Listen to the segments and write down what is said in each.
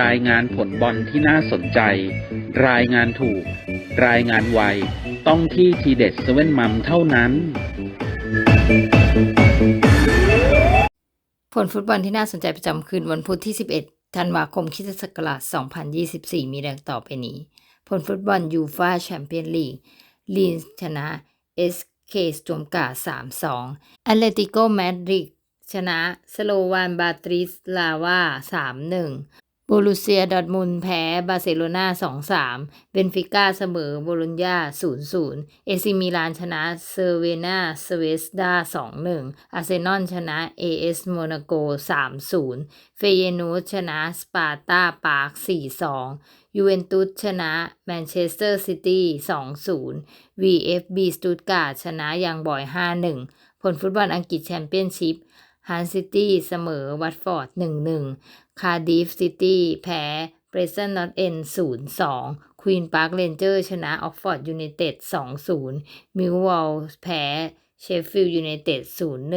รายงานผลบอลที่น่าสนใจ รายงานถูก รายงานไว ต้องที่ทีเด็ดเซเว่นมัมเท่านั้น ผลฟุตบอลที่น่าสนใจประจำคืนวันพุธที่ 11 ธันวาคมคิศักราช 2024 มีดังต่อไปนี้ ผลฟุตบอลยูฟาแชมเปี้ยนลีก ลีนชนะ SK สเคสตูมกา3-2แอตเลติโกมาดริด ชนะสโลวานบาตริสลาวา3-1โบรูเซียดอร์ทมุนแพ้บาร์เซโลนา2-3เบนฟิก้าเสมอโบโลญญา0-0เอซิมิลานชนะเซอร์เวนาสเวสดา2-1อาร์เซนอลชนะ AS โมนาโก3-0เฟเยนูสชนะสปาร์ตาปาร์ค4-2ยูเวนตุสชนะแมนเชสเตอร์ซิตี้2-0 VFB สตุตการ์ดชนะยังบอย5-1ผลฟุตบอลอังกฤษแชมเปี้ยนชิพ ฮันซิตี้เสมอวัตฟอร์ด 1-1 คาร์ดิฟซิตี้แพ้เบรซันนอตเอ็น0-2ควีนพาร์คเรนเจอร์ชนะออกฟอร์ดยูไนเต็ด2-0มิลวอลแพ้เชฟฟิลด์ยูไนเต็ด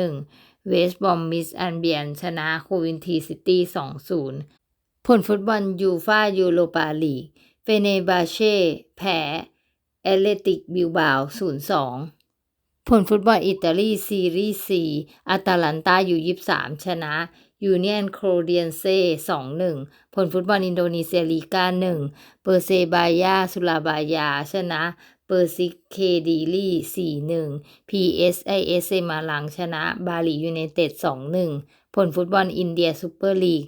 0-1เวสต์บอมมิสแอนเบียนชนะโควินทีซิตี้2-0ผลฟุตบอลยูฟายูโรปาลีกเฟเนบาเช่แพ้แอตเลติกบิลบาว0-2 ผลฟุตบอลอิตาลีซีรีส์4อาตาลันตาอยู่ 23 ชนะยูเนียนโครเดียนเซ่2-1ผลฟุตบอลอินโดนีเซียลีกา1เปอร์เซบายาสุลาบายา ชนะ เปอร์ซิกเคดีลี4-1 PSIS เซมาลังชนะ บาหลียูไนเต็ด2-1ผลฟุตบอลอินเดียซูเปอร์ลีก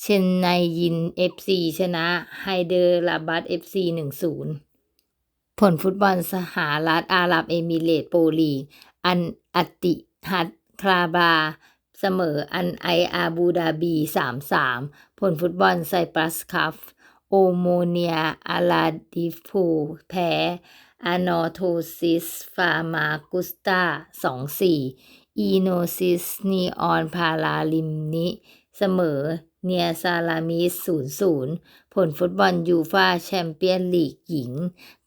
เชนไนยิน FC ชนะไฮเดอร์ลาบัต FC 1-0 ผลฟุตบอลสหรัฐอาหรับเอมิเรตส์โปรลีอันอัติฮัดคลาบา เสมออันไออาบูดาบี3-3ผลฟุตบอลไซปรัสคัพโอโมเนียอาลาดิฟูแพ้อานอโทซิสฟามากุสตา2-4อีโนซิสนีออนพาราลิมนิ เสมอ เนียซาลามิส0-0 ผลฟุตบอลยูฟาแชมเปี้ยนลีกหญิง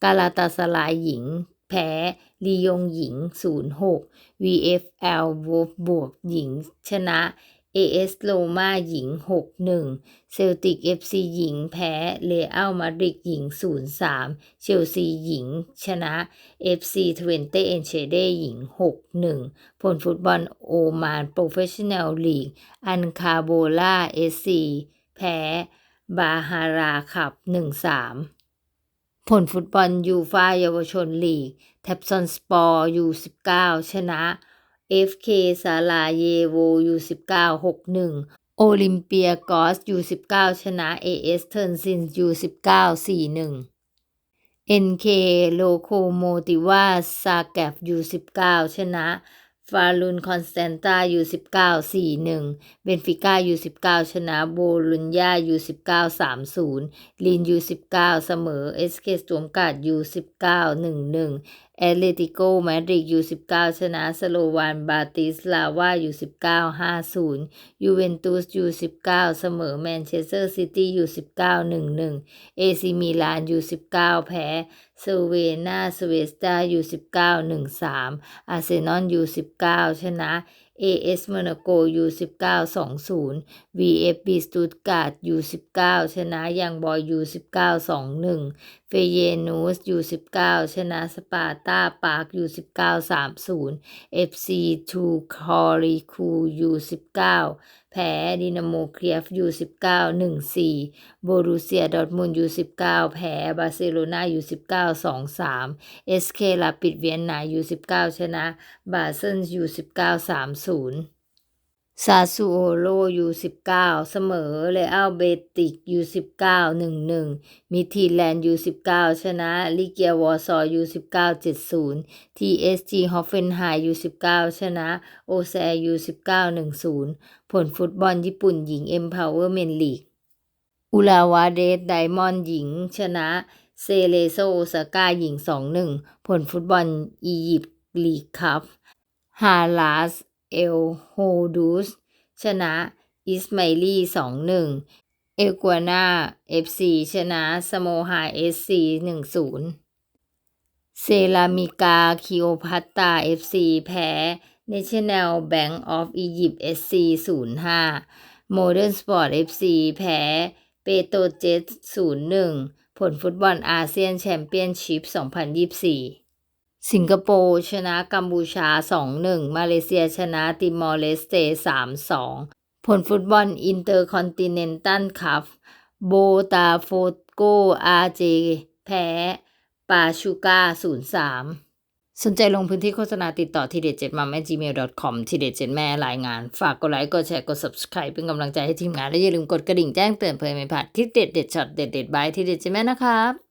กาลาตาสลายหญิง แพ้ลียงหญิง 0-6 VFL วอฟบวกหญิงชนะ AS โรมาหญิง 6-1 เซลติก FC หญิงแพ้เรอัลมาดริดหญิง 0-3 เชลซีหญิง ชนะ FC ทเวนเตเอนเชเดหญิง 6-1 ผลฟุตบอลโอมานโปรเฟชชั่นแนลลีก อันคาโบลาเอซีแพ้ บาฮาราขับ 1-3ผลฟุตบอลยูฟาเยาวชนลีก แทบซอนสปอร์ยู19 ชนะ FK ซาลาเยโวยู19 6-1โอลิมเปียกอสยู19 ชนะ AS เทิร์นซินยู19 4-1 NK โลโคโมติวาซาแกฟยู19 ชนะฟาลุนคอนสแตนตายู19 4-1 เบนฟิก้ายู19 ชนะโบลุญญายู19 3-0 ลินยู19 เสมอ SK สตวมกาดยู19 1-1 แอตเลติโกมาดริดยู19 ชนะสโลวานบาติสลาวายู19 5-0 ยูเวนตุสยู19 เสมอแมนเชสเตอร์ซิตี้ยู19 1-1 เอซิมิลานยู19 แพ้เซเวนาสเวสตายู19 1-3 อาร์เซนอลยู19 ชนะ AS Monaco U19 2-0 VFB Stuttgart U19 ชนะยังบอย U19 2-1เฟเยนูสยู19 ชนะสปาร์ตาปาร์ค U19 3-0 FC ทูคอริคูยู19 แพ้ดินาโมเคียฟยู19 1-4โบรูเซียดอทมุนด์ยู19แพ้บาร์เซโลนายู19 2-3 SK ลาปิดเวียนนายู19ชนะบาเซนยู19 3-0 ซาซูโอโลยู19 เสมอเรอัลเบติกยู19 1-1 มิทีแลนด์ยู19 ชนะลิเกียวอร์ซอยู19 70 TSG ฮอฟเฟนไฮยู19 ชนะโอแซยู19 1-0 ผลฟุตบอลญี่ปุ่นหญิง Empowerment League อุลาวาเดสไดมอนด์หญิง ชนะเซเลโซโอซาก้าหญิง 2-1 ผลฟุตบอลอียิปต์ลีกคัพฮาลาส เอลโฮดูสชนะอิสมาอิลี2-1เอกัวนา FC ชนะสโมฮาเอสซี1-0เซรามิกาคิโอพัตตา FC แพ้ National Bank of Egypt SC 0-5โมเดิร์นสปอร์ต FC แพ้เปโตเจต0-1 ผลฟุตบอลอาเซียนแชมเปี้ยนชิพ 2024 สิงคโปร์ชนะกัมพูชา 2-1 มาเลเซียชนะติมอร์เลสเต 3-2 ผลฟุตบอลอินเตอร์คอนติเนนตัลคัพโบตาโฟโกอาเจแพ้ปาชูกา0-3 สนใจลงพื้นที่โฆษณาติดต่อทีเด็ดเจ็ดมาแม่ gmail.com ทีเด็ดเจ็ดแม่รายงาน ฝากกดไลค์ กดแชร์ กด subscribe เป็นกำลังใจให้ทีมงาน และอย่าลืมกดกระดิ่งแจ้งเตือนเพื่อไม่พลาดคลิปเด็ดเด็ดช็อตเด็ดเด็ดบายทีเด็ดเจ็ดแม่นะครับ